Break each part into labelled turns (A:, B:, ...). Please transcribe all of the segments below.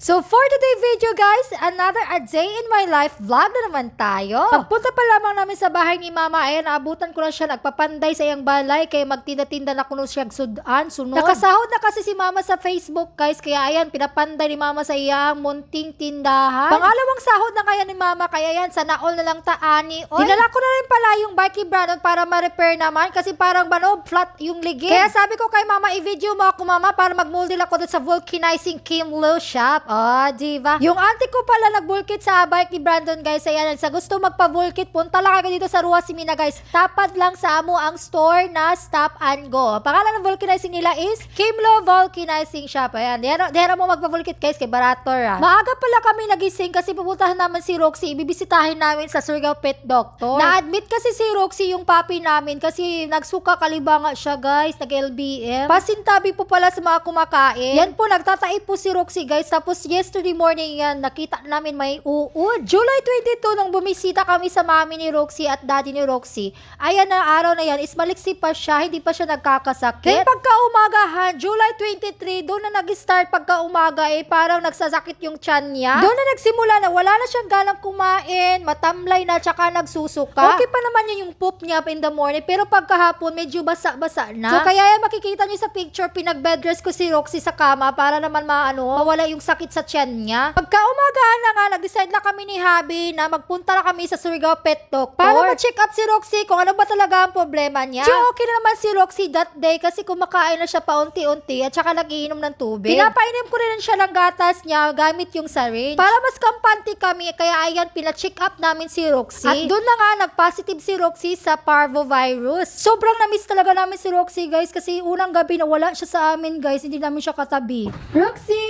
A: So for today video guys, another a day in my life vlog na naman tayo. Pagpunta pa lamang namin sa bahay ni mama, ayan, naabutan ko na siya, nagpapanday sa iyang balay, kaya magtinda-tinda na kuno siya sudan, sunod. Nakasahod na kasi si mama sa Facebook guys, kaya ayan, pinapanday ni mama sa iyang munting tindahan. Pangalawang sahod na kaya ni mama, kaya yan, sa naol na lang taani. Oy, dinala ko na rin pala yung bike ni para ma-repair naman, kasi parang bano, flat yung ligid. Kaya sabi ko kay mama, i-video mo ako mama, para mag-moldil ako sa vulcanizing Kimlo shop. Oh, diba? Yung auntie ko pala nagbulkit sa bike ni Brandon, guys. Ayan, sa gusto magpa-vulkit, punta lang kayo dito sa Rua Simina, guys. Tapad lang sa amo ang store na Stop and Go. Pangalan ng vulcanizing nila is Kimlo Vulcanizing Shop. Ayan, dera, dera mo magpa-vulkit, guys, kay Barator, ah. Maaga pala kami nagising kasi pupuntahan naman si Roxy. Ibibisitahin namin sa Surigao Pet Doctor. Na-admit kasi si Roxy yung papi namin kasi nagsuka kalibanga siya, guys. Nag-LBM. Pasintabi po pala sa mga kumakain. Yan po, nagtatai po si Roxy, guys. Tapos yesterday morning yan, nakita namin may uod. July 22 nung bumisita kami sa mami ni Roxy at daddy ni Roxy. Ayan na araw na yan, is maliksi pa siya, hindi pa siya nagkakasakit. Then pagka umagahan, July 23, doon na nag-start pagka umaga eh, parang nagsasakit yung tiyan niya. Doon na nagsimula na wala na siyang galang kumain, matamlay na, tsaka nagsusuka. Okay pa naman yun yung poop niya in the morning, pero pagkahapon medyo basa-basa na. So kaya yan makikita niyo sa picture, pinag-bedrest ko si Roxy sa kama para naman maano, mawala yung sakit sa tiyan niya. Pagka umagahan na nga, nag-decide na kami ni Habi na magpunta na kami sa Surigao Pet Doctor para ma-check up si Roxy kung ano ba talaga ang problema niya. So okay na naman si Roxy that day kasi kumakain na siya paunti-unti at saka nagiinom ng tubig. Pinapainom ko rin siya ng gatas niya gamit yung syringe. Para mas kampante kami, kaya ayan, pina-check up namin si Roxy. At doon na nga, nag-positive si Roxy sa parvovirus. Sobrang na-miss talaga namin si Roxy, guys, kasi unang gabi na wala siya sa amin, guys. Hindi namin siya katabi. Roxy!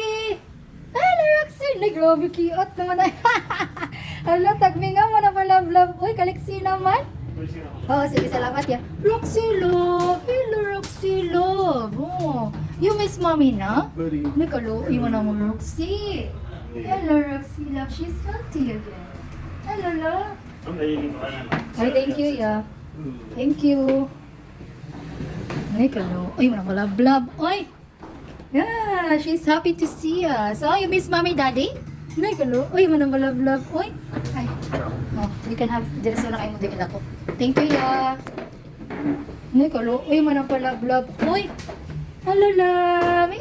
A: Hello, Roxy! Ay, grabe, cute naman. Hala, tagminga mo na pala, love. Uy, kaliksi naman. Oh, sige, salamat ya. Roxy love. Hello, Roxy love. Oh, you miss mommy na? Nagkaluoy mo na mo, Roxy. Hello, Roxy love. She's healthy again. Hello, love. Ay, thank you, ya. Thank you. Ay, kalo. Ay, wala wala blab. Ay! Yeah, she's happy to see us. Oh, you miss mommy, daddy? Ay, kalo. Ay, wala wala blab. Ay! Oh, we can have, diretso na kayo mo din ako. Thank you, ya. Ay, kalo. Wala pala blab. Ay! Hello, love.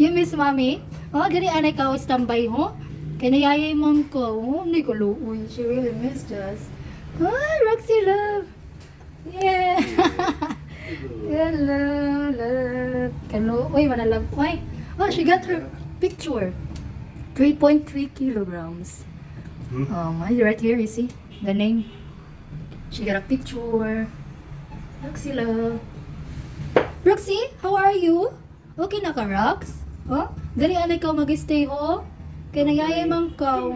A: you miss mommy? Oh, gani anay ka standby ho? Kaya nayayay mom ko. Oh, hindi ko luoy. She really missed us. Hi, Roxy love. Yeah. Hello, love. Hello. Uy, love. Uy. Oh, she got her picture. 3.3 kilograms. Um, right here, you see the name. She got a picture. Roxy love. Roxy, how are you? Okay na ka, Rox? Oh? Dali anay ka mag-stay, oh? Kaya nayayamang ka.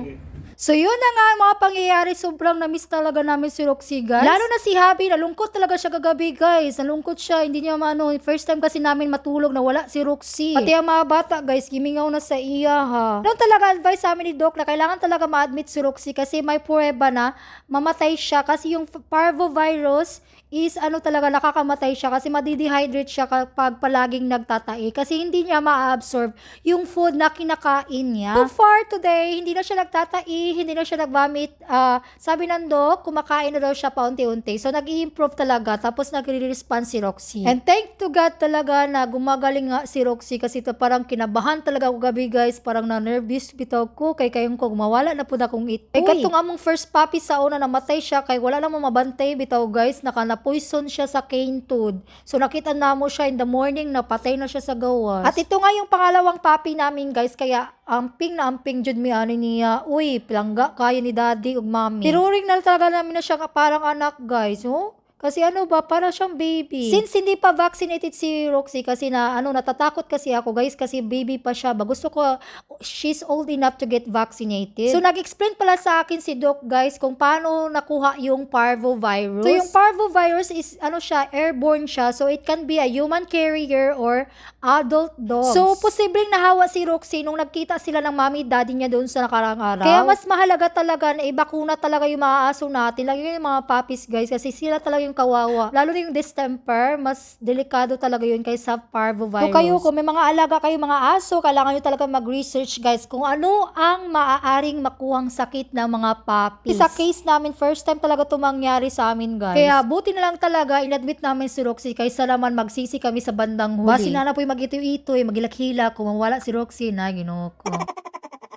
A: So yun na nga ang mga pangyayari, sobrang na-miss talaga namin si Roxy guys. Lalo na si Habi, nalungkot talaga siya kagabi guys. Nalungkot siya, hindi niya maano, first time kasi namin matulog na wala si Roxy. Pati ang mga bata guys, gimingaw na sa iya ha. Noon talaga advice sa amin ni Doc na kailangan talaga ma-admit si Roxy kasi may prueba na mamatay siya kasi yung parvovirus is ano talaga nakakamatay siya kasi madidehydrate siya kapag palaging nagtatai kasi hindi niya ma-absorb yung food na kinakain niya. So far today, hindi na siya nagtatai, hindi na siya nagvomit. Ah, sabi ng doc, kumakain na daw siya paunti-unti. So nag-i-improve talaga tapos nagre-respond si Roxy. And thank to God talaga na gumagaling nga si Roxy kasi to parang kinabahan talaga ako gabi guys, parang na-nervous bitaw ko kay kayong ko mawala na po na kong it. Ay katong among first puppy sa una namatay siya kay wala namang mabantay bitaw guys, naka na-poison siya sa cane tooth. So nakita na mo siya in the morning, napatay na siya sa gawas. At ito nga yung pangalawang puppy namin guys, kaya amping na amping jud mi ani niya. Uy, pilangga kaya ni daddy ug mommy. Tiruring na talaga namin na siya parang anak guys, oh. Kasi ano ba, para siyang baby. Since hindi pa vaccinated si Roxy kasi na ano natatakot kasi ako guys kasi baby pa siya. Ba gusto ko she's old enough to get vaccinated. So nag-explain pala sa akin si Doc guys kung paano nakuha yung parvovirus. So yung parvovirus is ano siya, airborne siya. So it can be a human carrier or adult dog. So posibleng nahawa si Roxy nung nagkita sila ng mommy daddy niya doon sa nakarang araw. Kaya mas mahalaga talaga na ibakuna talaga yung mga aso natin. Lagi yung mga puppies guys kasi sila talaga yung kawawa. Lalo na yung distemper, mas delikado talaga yun kaysa parvovirus.
B: Kung kayo,
A: kung may mga alaga kayo mga aso, kailangan nyo talaga mag-research guys kung ano ang maaaring makuhang sakit ng mga puppies. Sa case namin, first time talaga ito mangyari sa amin guys. Kaya buti na lang talaga, inadmit namin si Roxy kaysa naman magsisi kami sa bandang huli. Basi na na po yung mag-ito-ito, magilak-hila, kung mawala si Roxy na, ginoo ko.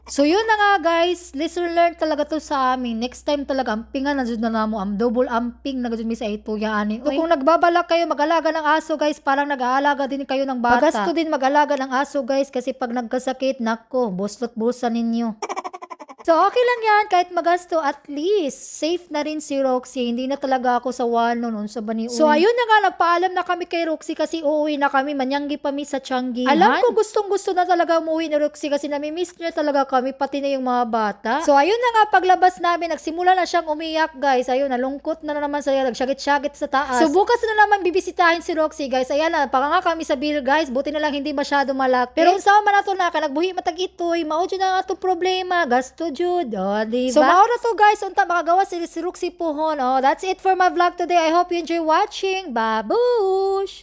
A: So yun na nga guys, lesson learned talaga to sa amin. Next time talaga, ampingan na dyan na namo, am double amping na dyan mi sa ito yaani. So kung nagbabalak kayo mag-alaga ng aso guys, parang nag-aalaga din kayo ng bata. Pagasto din mag-alaga ng aso guys kasi pag nagkasakit, nako, buslot-busan ninyo. So, okay lang yan. Kahit magasto, at least, safe na rin si Roxy. Hindi na talaga ako sa wano noon sa bani So, ayun na nga, nagpaalam na kami kay Roxy kasi uuwi na kami. Manyanggi pa mi sa Changi. Alam ko, gustong gusto na talaga umuwi ni Roxy kasi namimiss niya talaga kami, pati na yung mga bata. So, ayun na nga, paglabas namin, nagsimula na siyang umiyak, guys. Ayun, nalungkot na, na naman siya. Nagsyagit-syagit sa taas. So, bukas na naman bibisitahin si Roxy, guys. Ayan na, paka nga kami sa bill, guys. Buti na lang hindi masyado malaki. Pero unsa man nato na, kanagbuhi matag itoy, na nga problema. Gasto jud, oh, diba? So, mao na to, guys. Unta, makagawa si, si Roxy Puhon. Oh, that's it for my vlog today. I hope you enjoy watching. Babush!